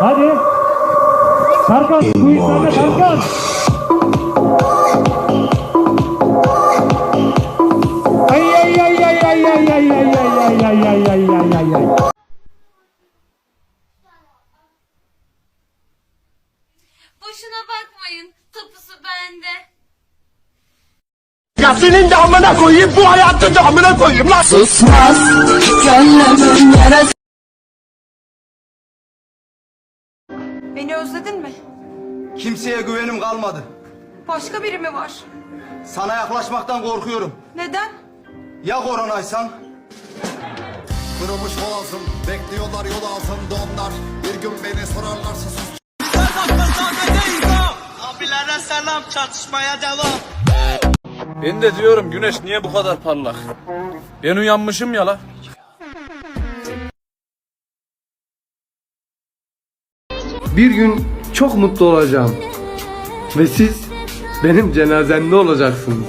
Hadi. Tarkan, bu işlerde Tarkan. Ay ay ay ay ay ay ay ay ay ay ay ay ay ay ay ay. Boşuna bakmayın. Tapusu bende. Ya senin de amına koyayım bu hayatın da amına koyayım lan. Beni özledin mi? Kimseye güvenim kalmadı. Başka biri mi var? Sana yaklaşmaktan korkuyorum. Neden? Ya koronaysan? Kırılmış boğazım Bekliyorlar yol altında onlar Bir gün beni sorarlarsa sus Abilere selam çatışmaya devam. Ben de diyorum güneş niye bu kadar parlak? Ben uyanmışım ya la. Bir gün çok mutlu olacağım. Ve siz benim cenazemde olacaksınız.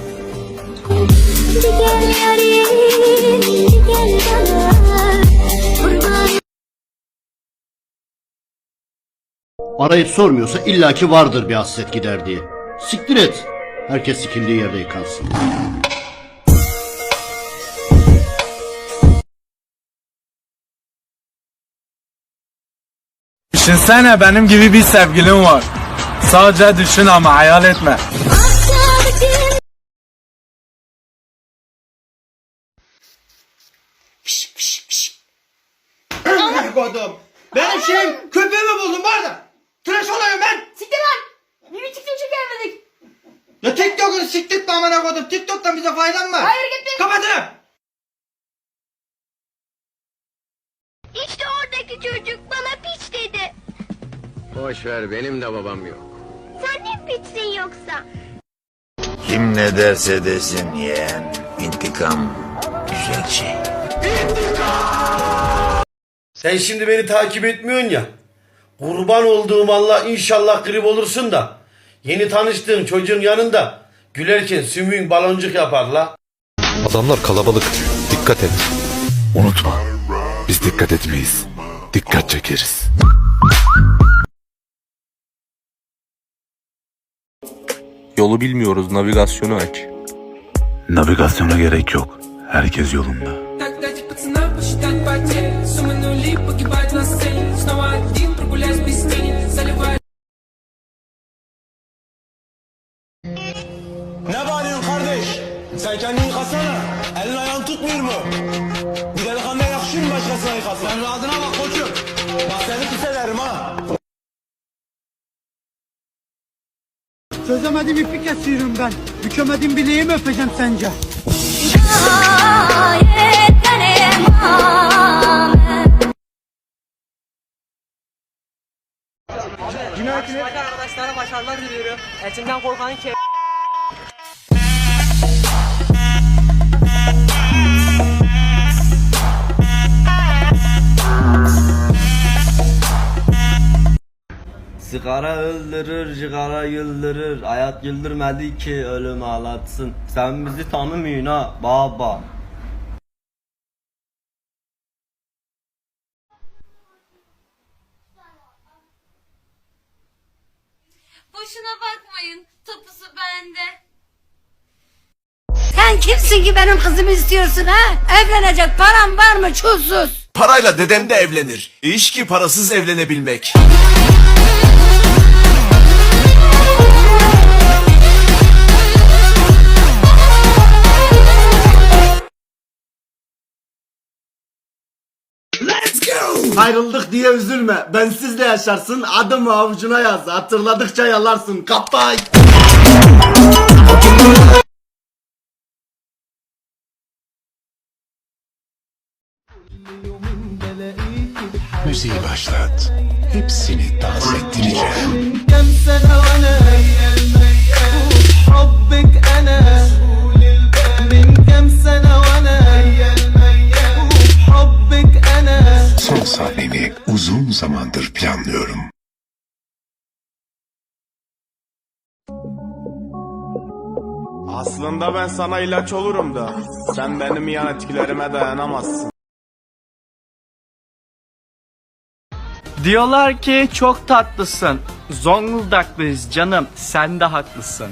Arayıp sormuyorsa illaki vardır bir hasret gider diye. Siktir et. Herkes sikildiği yerde yıkansın. Düşünsene benim gibi bir sevgilim var. Sadece düşün ama hayal etme. Kodum. Benim şeyim köpeğimi buldum bu arada. Tıraş olayım ben. Siktir lan! Niye TikTok çekemedik? Ya TikTok'u siktir mi amına kodum. TikTok'tan bize faydan var. Hayır gitti. Kapatın. İşte oradaki çocuk bana. Boş ver benim de babam yok Sen ne piçsin yoksa? Kim ne derse desin yeğen. İntikam güzel şey. Sen şimdi beni takip etmiyorsun ya. Kurban olduğum Allah inşallah grip olursun da. Yeni tanıştığın çocuğun yanında gülerken sümüğün baloncuk yapar la. Adamlar kalabalık dikkat et Unutma. Biz dikkat etmeyiz. Dikkat çekeriz. Yolu bilmiyoruz, navigasyonu aç. Navigasyona gerek yok. Herkes yolunda. Ne bağırıyorsun kardeş? Sen kendini yıkasana. Elin ayağın tutmuyor mu? Bir delikanlıya yakışır mı başkasına yıkasana? Sen rahatına bak koçum. Bak seni Çözemedim ipi kesiyorum ben. Bükemedim bileği mi öpeceğim sence? Günaydın. Arkadaşlara başarılar diliyorum. Etimden korkan ki... Sigara öldürür, cigara güldürür. Hayat güldürmedi ki ölüm ağlatsın. Sen bizi tanımıyorsun ha baba. Boşuna bakmayın. Tapusu bende. Sen kimsin ki benim kızımı istiyorsun ha? Evlenecek param var mı çulsuz? Parayla dedem de evlenir. İş ki parasız evlenebilmek. Ayrıldık diye üzülme. Bensiz de yaşarsın. Adımı avucuna yaz. Hatırladıkça yalarsın. Kapay. Müziği başlat. Hepsini dans ettireceğim. Zamandır planlıyorum. Aslında ben sana ilaç olurum da. Sen benim yan etkilerime dayanamazsın. Diyorlar ki çok tatlısın. Zonguldaklıyız canım. Sen de haklısın.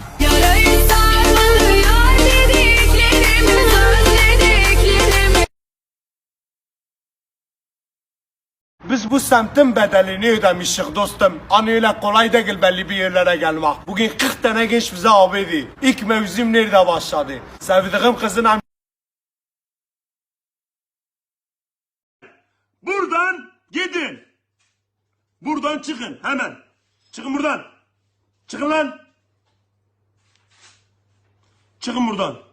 Semtin bedelini ödemişik dostum. Hani öyle kolay değil belli bir yerlere gelmek. Bugün 40 tane genç bize abiydi. İlk mevzum nerede başladı? Sevdiğim kızın am- Buradan gidin. Buradan çıkın hemen. Çıkın buradan. Çıkın lan. Çıkın buradan.